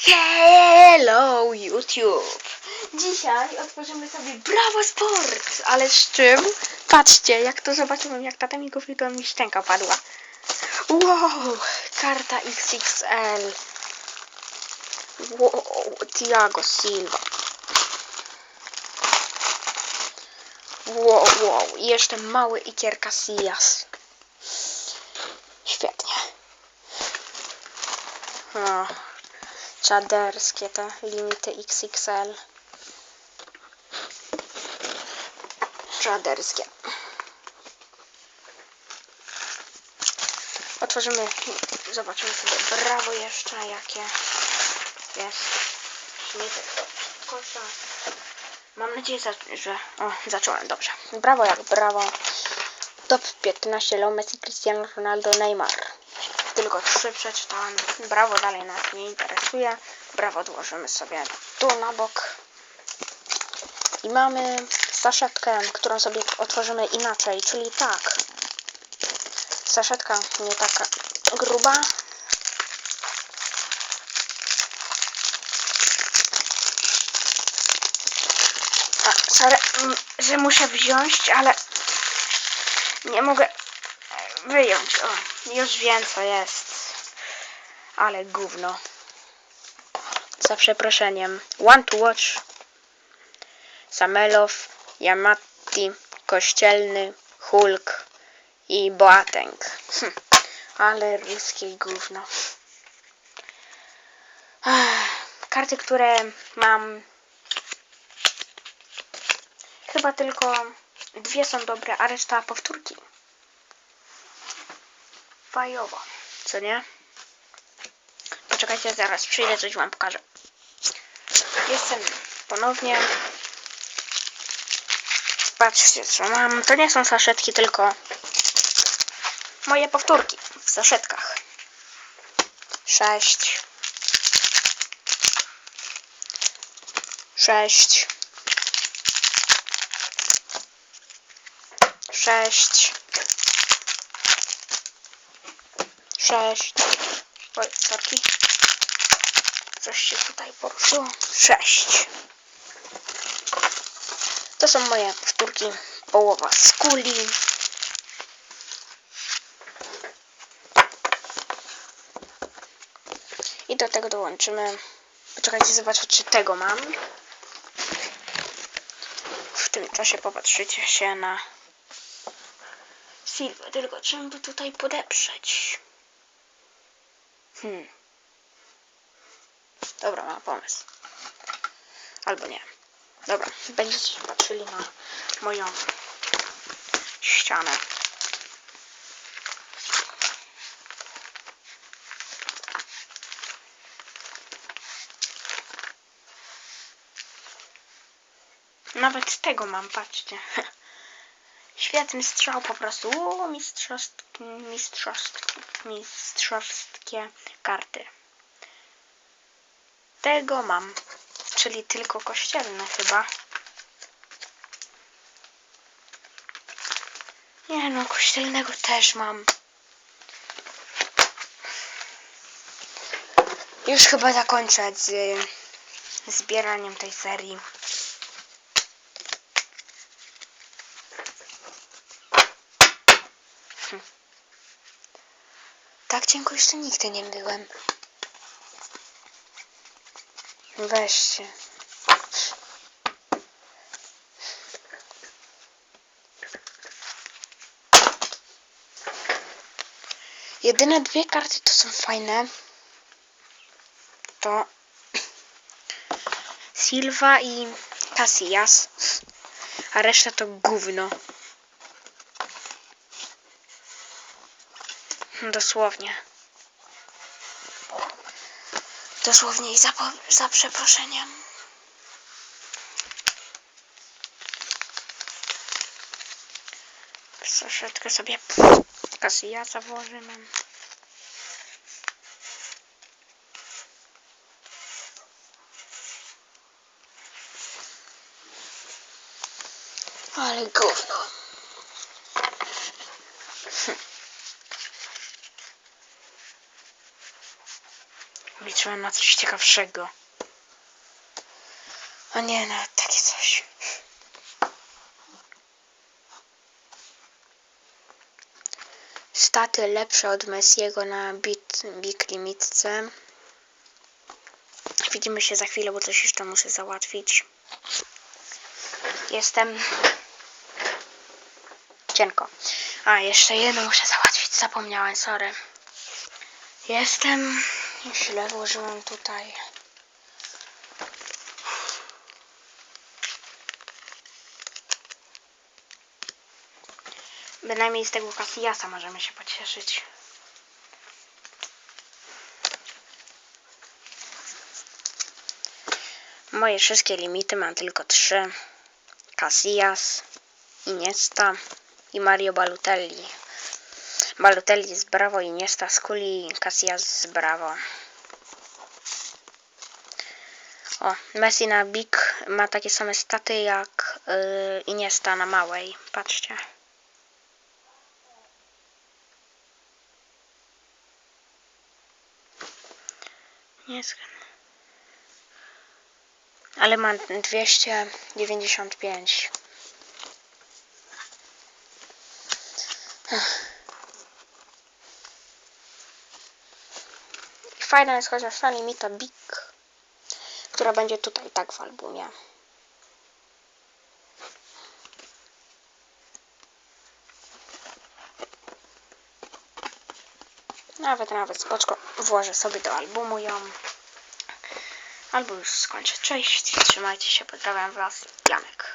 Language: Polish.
Hello YouTube! Dzisiaj otworzymy sobie Brawo Sport! Ale z czym? Patrzcie, jak to zobaczyłem, jak tata mi kupił, to mi szczęka padła. Wow! Karta XXL. Wow! Thiago Silva. Wow, wow! I jeszcze mały Iker Casillas. Świetnie. Czaderskie te limity XXL. Czaderskie. Otworzymy, zobaczymy sobie brawo jeszcze jakie jest. Śmietek do kosza. Mam nadzieję, że... O, zacząłem, dobrze. Brawo jak brawo. Top 15 Leo Messi, Cristiano Ronaldo, Neymar. Tylko trzy przeczytałem. Brawo dalej nas nie interesuje. Brawo odłożymy sobie tu na bok. I mamy saszetkę, którą sobie otworzymy inaczej, czyli tak. Saszetka nie taka gruba. Że muszę wziąć, ale nie mogę wyjąć. O, już wiem co jest. Ale gówno. Za przeproszeniem. One to watch. Samelow, Yamati, Kościelny, Hulk i Boateng. Hm, ale ruskie gówno. Karty, które mam chyba tylko dwie są dobre, a reszta powtórki. Fajowo, co nie? Poczekajcie, zaraz przyjdę, coś wam pokażę. Jestem ponownie. Patrzcie, co mam. To nie są saszetki, tylko moje powtórki w saszetkach. Sześć. Sześć. Sześć. Sześć. Oj, sorki. Coś się tutaj poruszyło. Sześć. To są moje powtórki. Połowa skuli. I do tego dołączymy. Poczekajcie, zobaczę, czy tego mam. W tym czasie popatrzycie się na Silvę. Tylko czym by tutaj podeprzeć? Hmm. Dobra, mam pomysł. Albo nie. Dobra, będziecie patrzyli na moją ścianę. Nawet tego mam, patrzcie. Świetny strzał po prostu. Uuu, mistrzostw, mistrzostw, mistrzowskie karty. Tego mam. Czyli tylko kościelne chyba. Nie no, kościelnego też mam. Już chyba zakończę z zbieraniem tej serii. Hm. Tak cienko jeszcze nigdy nie byłem. Weźcie. Jedyne dwie karty to są fajne. To Silva i Casillas. A reszta to gówno. Dosłownie. Dosłownie i za, za przeproszeniem. Saszetkę sobie Casilla założymy. Ale gówno. Liczyłem na coś ciekawszego. A nie, nawet takie coś. Staty lepsze od Messiego na bit, big limitce. Widzimy się za chwilę, bo coś jeszcze muszę załatwić. Jestem cienko. A, jeszcze jedno muszę załatwić. Zapomniałem, sorry. Jestem. Źle włożyłem tutaj. Bynajmniej z tego Casillasa możemy się pocieszyć. Moje wszystkie limity mam tylko trzy. Casillas, Iniesta i Mario Balotelli. Balotelli z Bravo, Iniesta z Kuli, Casillas z Bravo. O, Messi na Big ma takie same staty jak yy, Iniesta na małej. Patrzcie. Nie. Ale ma 295. Ech. Fajna jest chociaż ta limita Big, która będzie tutaj tak w albumie. Nawet, nawet spoczko włożę sobie do albumu ją. Albo już skończę. Cześć, trzymajcie się, pozdrawiam Was, Janek.